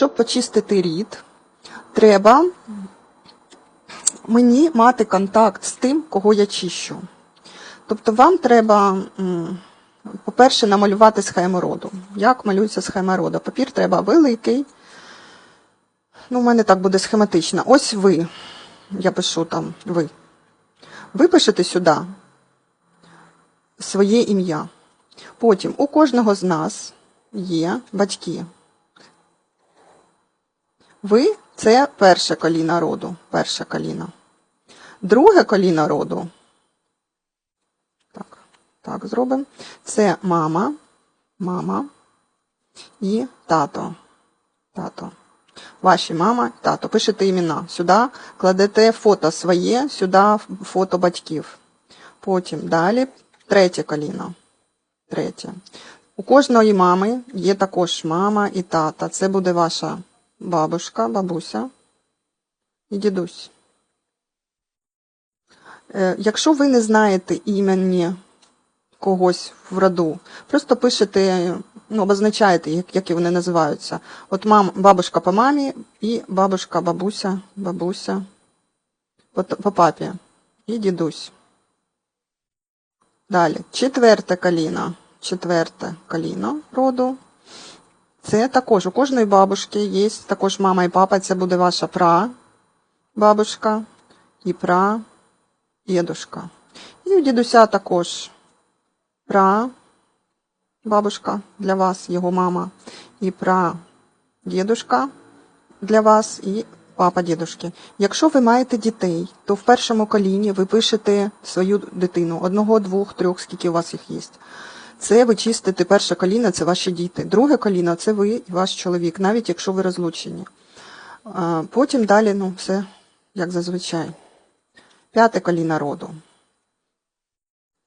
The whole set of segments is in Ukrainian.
Щоб почистити рід, треба мені мати контакт з тим, кого я чищу. Тобто вам треба, по-перше, намалювати схему роду. Як малюється схема роду? Папір треба великий. Ну, у мене так буде схематично. Ось ви. Я пишу там ви. Ви пишете сюди своє ім'я. Потім у кожного з нас є батьки. Ви це перше коліно роду. Перше коліно. Друге коліно роду. Так, так зробимо. Це мама, мама і тато. Тато. Ваші мама, тато. Пишете імена. Сюди кладете фото своє, сюди фото батьків. Потім далі третє коліно. Третє. У кожної мами є також мама і тата. Це буде ваша бабушка, бабуся і дідусь. Е, Якщо ви не знаєте імені когось в роду, просто пишете, ну, обозначаєте, як, які вони називаються. От мам, бабушка по мамі і бабушка, бабуся, бабуся по, по папі і дідусь. Далі, четверте коліно. Четверте коліно роду. Це також у кожної бабушки є також мама і папа. Це буде ваша пра бабушка і пра дідушка. І у дідуся також пра бабушка для вас, його мама, і пра дідушка для вас, і папа дідушки. Якщо ви маєте дітей, то в першому коліні ви пишете свою дитину одного, двох, трьох, скільки у вас їх є. Це ви чистите перше коліно, це ваші діти. Друге коліно це ви і ваш чоловік, навіть якщо ви розлучені. Потім далі, ну, все як зазвичай. П'яте коліно роду.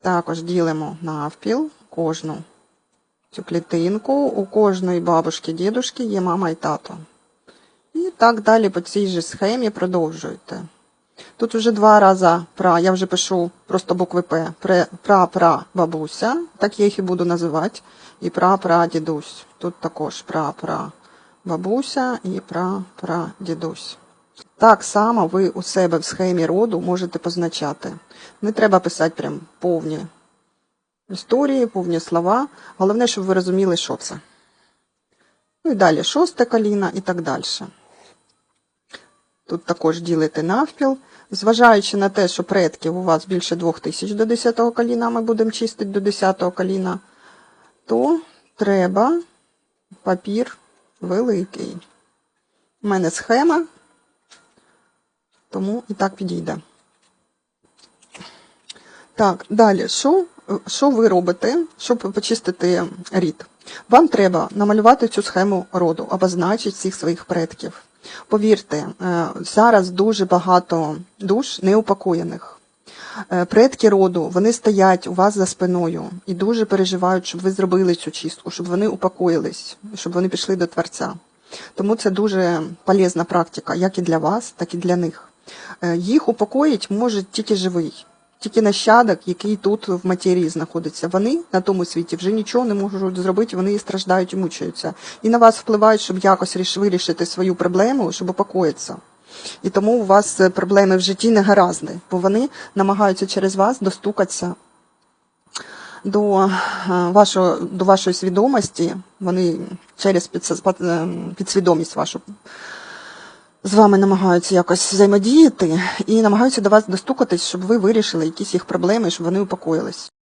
Також ділимо навпіл кожну цю клітинку. У кожної бабушки, дідушки є мама і тато. І так далі по цій же схемі продовжуєте. Тут вже два рази пра, я вже пишу просто букви П. Пра-пра бабуся, так я їх і буду називати. І пра-пра дідусь. Тут також пра-пра бабуся і пра-пра дідусь. Так само ви у себе в схемі роду можете позначати. Не треба писати прям повні історії, повні слова. Головне, щоб ви розуміли, що це. Ну і далі шосте коліно і так далі. Тут також ділите навпіл. Зважаючи на те, що предків у вас більше двох тисяч до 10-го коліна, ми будемо чистити до 10-го коліна, то треба папір великий. У мене схема, тому і так підійде. Так, далі, що, що ви робите, щоб почистити рід? Вам треба намалювати цю схему роду, обозначити всіх своїх предків. Повірте, е, зараз дуже багато душ неупокоєних. Е, Предки роду, вони стоять у вас за спиною і дуже переживають, щоб ви зробили цю чистку, щоб вони упокоїлись, щоб вони пішли до Творця. Тому це дуже полезна практика, як і для вас, так і для них. Е, Їх упокоїть може тільки живий, тільки нащадок, який тут в матерії знаходиться. Вони на тому світі вже нічого не можуть зробити, вони страждають і мучаються. І на вас впливають, щоб якось вирішити свою проблему, щоб упокоїтися. І тому у вас е, проблеми в житті не гаразди, бо вони намагаються через вас достукатися до, е, вашого, до вашої свідомості, вони через е, підсвідомість вашу з вами намагаються якось взаємодіяти і намагаються до вас достукатись, щоб ви вирішили якісь їх проблеми, щоб вони упокоїлись.